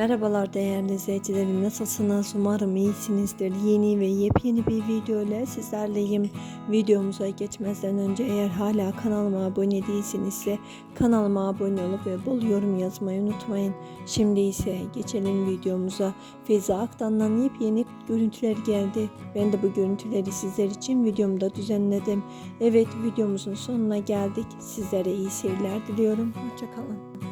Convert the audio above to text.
Merhabalar değerli izleyicilerim. Nasılsınız? Umarım iyisinizdir. Yeni ve yepyeni bir video ile sizlerleyim. Videomuza geçmezden önce eğer hala kanalıma abone değilsinizse kanalıma abone olup ve bol yorum yazmayı unutmayın. Şimdi ise geçelim videomuza. Feyza Aktan'dan yepyeni görüntüler geldi. Ben de bu görüntüleri sizler için videomda düzenledim. Evet videomuzun sonuna geldik. Sizlere iyi seyirler diliyorum. Hoşçakalın